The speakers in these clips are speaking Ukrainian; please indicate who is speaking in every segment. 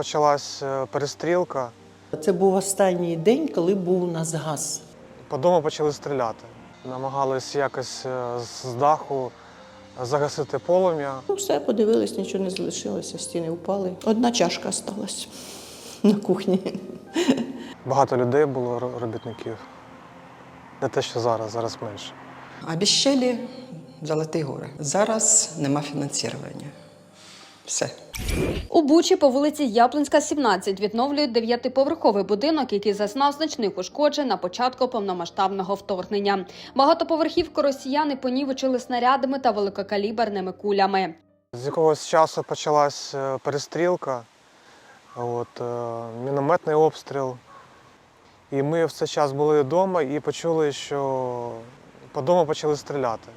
Speaker 1: почалась е, перестрілка.
Speaker 2: Це був останній день, коли був у нас газ.
Speaker 1: По дому почали стріляти. Намагались якось е, з даху загасити полум'я.
Speaker 3: Ну, все, подивились, нічого не залишилося, стіни впали. Одна чашка осталась на кухні.
Speaker 1: Багато людей було робітників. Не те, що зараз, зараз менше.
Speaker 4: Обіщали Золоті гори. Зараз нема фінансування. Все.
Speaker 5: У Бучі по вулиці Яблунська, 17 відновлюють дев'ятиповерховий будинок, який зазнав значних ушкоджень на початку повномасштабного вторгнення. Багатоповерхівку росіяни понівечили снарядами та великокаліберними кулями.
Speaker 1: З якогось часу почалась е, перестрілка, от, е, мінометний обстріл. І ми в цей час були вдома і почули, що по дому почали стріляти.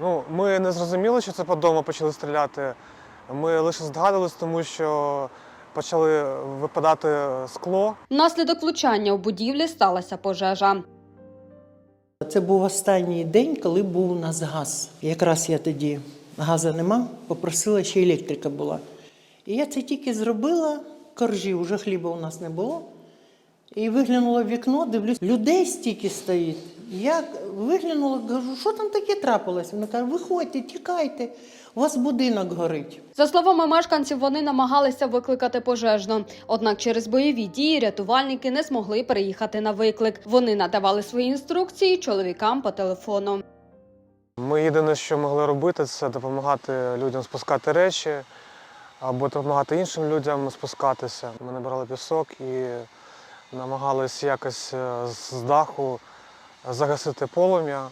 Speaker 1: Ну, ми не зрозуміли, що це по дому почали стріляти. Ми лише здогадувалися, тому що почали випадати скло.
Speaker 5: Внаслідок влучання у будівлі сталася пожежа.
Speaker 2: Це був останній день, коли був у нас газ. Якраз я тоді газу нема, попросила, ще електрика була. І я це тільки зробила, коржі, вже хліба у нас не було. І виглянула в вікно, дивлюсь, людей стільки стоїть. Я виглянула, кажу, що там таке трапилось? Вона каже, виходьте, тікайте, у вас будинок горить.
Speaker 5: За словами мешканців, вони намагалися викликати пожежну. Однак через бойові дії рятувальники не змогли переїхати на виклик. Вони надавали свої інструкції чоловікам по телефону.
Speaker 1: Ми єдине, що могли робити, це допомагати людям спускати речі або допомагати іншим людям спускатися. Ми набирали пісок і намагалися якось е, з даху загасити полум'я.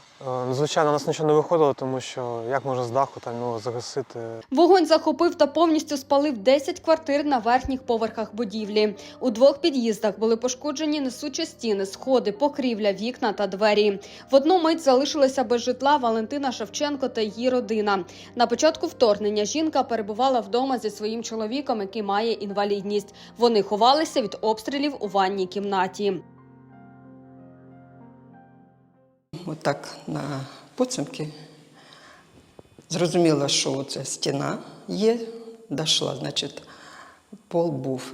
Speaker 1: Е, Звичайно, у нас нічого не виходило, тому що як можна з даху там його загасити.
Speaker 5: Вогонь захопив та повністю спалив 10 квартир на верхніх поверхах будівлі. У двох під'їздах були пошкоджені несучі стіни, сходи, покрівля, вікна та двері. В одну мить залишилася без житла Валентина Шевченко та її родина. На початку вторгнення жінка перебувала вдома зі своїм чоловіком, який має інвалідність. Вони ховалися від обстрілів у ванній кімнаті.
Speaker 4: Отак на поцемки. Зрозуміла, що це стіна є, дійшла, значить, пол був.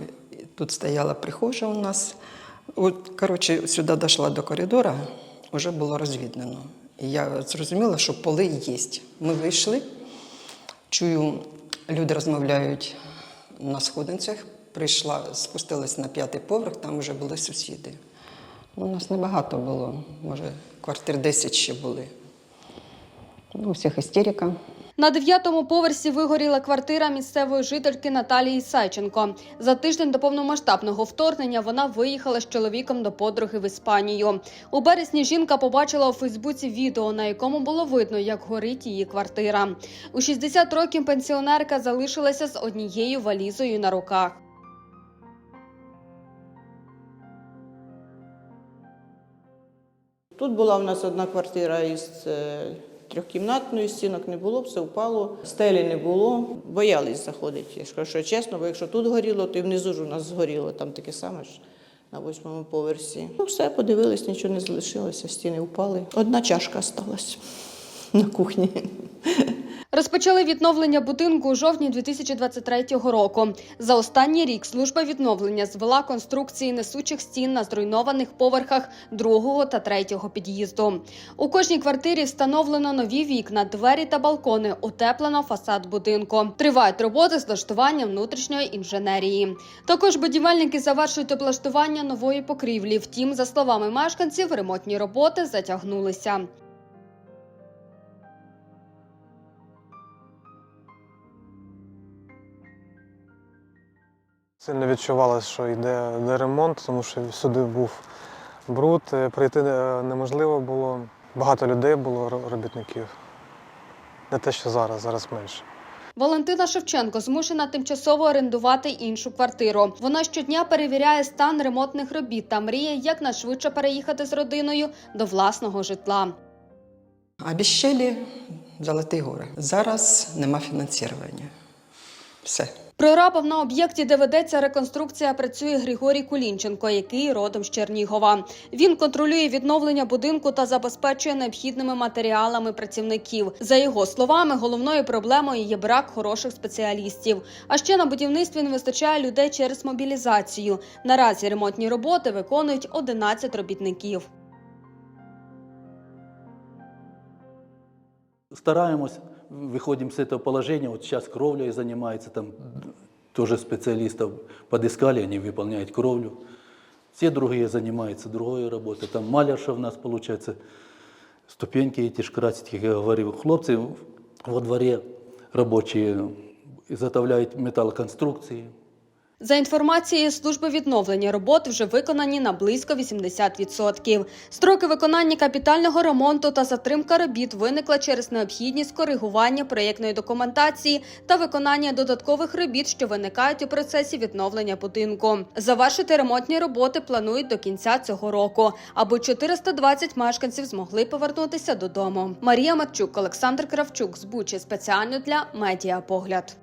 Speaker 4: Тут стояла прихожа у нас. От, коротше, сюди дійшла до коридора, вже було розвіднено. І я зрозуміла, що поли є. Ми вийшли, чую, люди розмовляють на сходинцях. Прийшла, спустилась на п'ятий поверх, там вже були сусіди. Ну, У нас небагато було, може, квартир 10 ще були. Ну, у всіх істерика.
Speaker 5: На дев'ятому поверсі вигоріла квартира місцевої жительки Наталії Сайченко. За тиждень до повномасштабного вторгнення вона виїхала з чоловіком до подруги в Іспанію. У березні жінка побачила у Фейсбуці відео, на якому було видно, як горить її квартира. У 60 років пенсіонерка залишилася з однією валізою на руках.
Speaker 3: Тут була в нас одна квартира із трьохкімнатної, стінок не було, все впало, стелі не було, боялись заходити. Я ж кажу, чесно, бо якщо тут горіло, то і внизу ж у нас згоріло, там таке саме ж на восьмому поверсі. Ну все, подивились, нічого не залишилося, стіни впали. Одна чашка осталась на кухні.
Speaker 5: Розпочали відновлення будинку у жовтні 2023 року. За останній рік служба відновлення звела конструкції несучих стін на зруйнованих поверхах другого та третього під'їзду. У кожній квартирі встановлено нові вікна, двері та балкони, утеплено фасад будинку. Тривають роботи з влаштування внутрішньої інженерії. Також будівельники завершують облаштування нової покрівлі. Втім, за словами мешканців, ремонтні роботи затягнулися.
Speaker 1: Сильно відчувалося, що йде, йде ремонт, тому що всюди був бруд, е, прийти е, неможливо було. Багато людей було робітників. Не те, що зараз, зараз менше.
Speaker 5: Валентина Шевченко змушена тимчасово орендувати іншу квартиру. Вона щодня перевіряє стан ремонтних робіт та мріє якнайшвидше переїхати з родиною до власного житла.
Speaker 4: Обіщали Золоті гори. Зараз нема фінансування. Все.
Speaker 5: Прорабом на об'єкті, де ведеться реконструкція, працює Григорій Кулінченко, який родом з Чернігова. Він контролює відновлення будинку та забезпечує необхідними матеріалами працівників. За його словами, головною проблемою є брак хороших спеціалістів. А ще на будівництві не вистачає людей через мобілізацію. Наразі ремонтні роботи виконують 11 робітників.
Speaker 6: Стараемся, выходим с этого положения. Вот сейчас кровлей занимается, там тоже специалистов подыскали, они выполняют кровлю. Все другие занимаются другой работой. Там малярша у нас получается, ступеньки эти ж красить, как я говорил. Хлопцы во дворе рабочие изготовляют металлоконструкции,
Speaker 5: за інформацією служби відновлення робот вже виконані на близько 80%. Строки виконання капітального ремонту та затримка робіт виникла через необхідність коригування проєктної документації та виконання додаткових робіт, що виникають у процесі відновлення будинку. Завершити ремонтні роботи планують до кінця цього року, аби 420 мешканців змогли повернутися додому. Марія Матчук, Олександр Кравчук з Бучі спеціально для медіапогляд.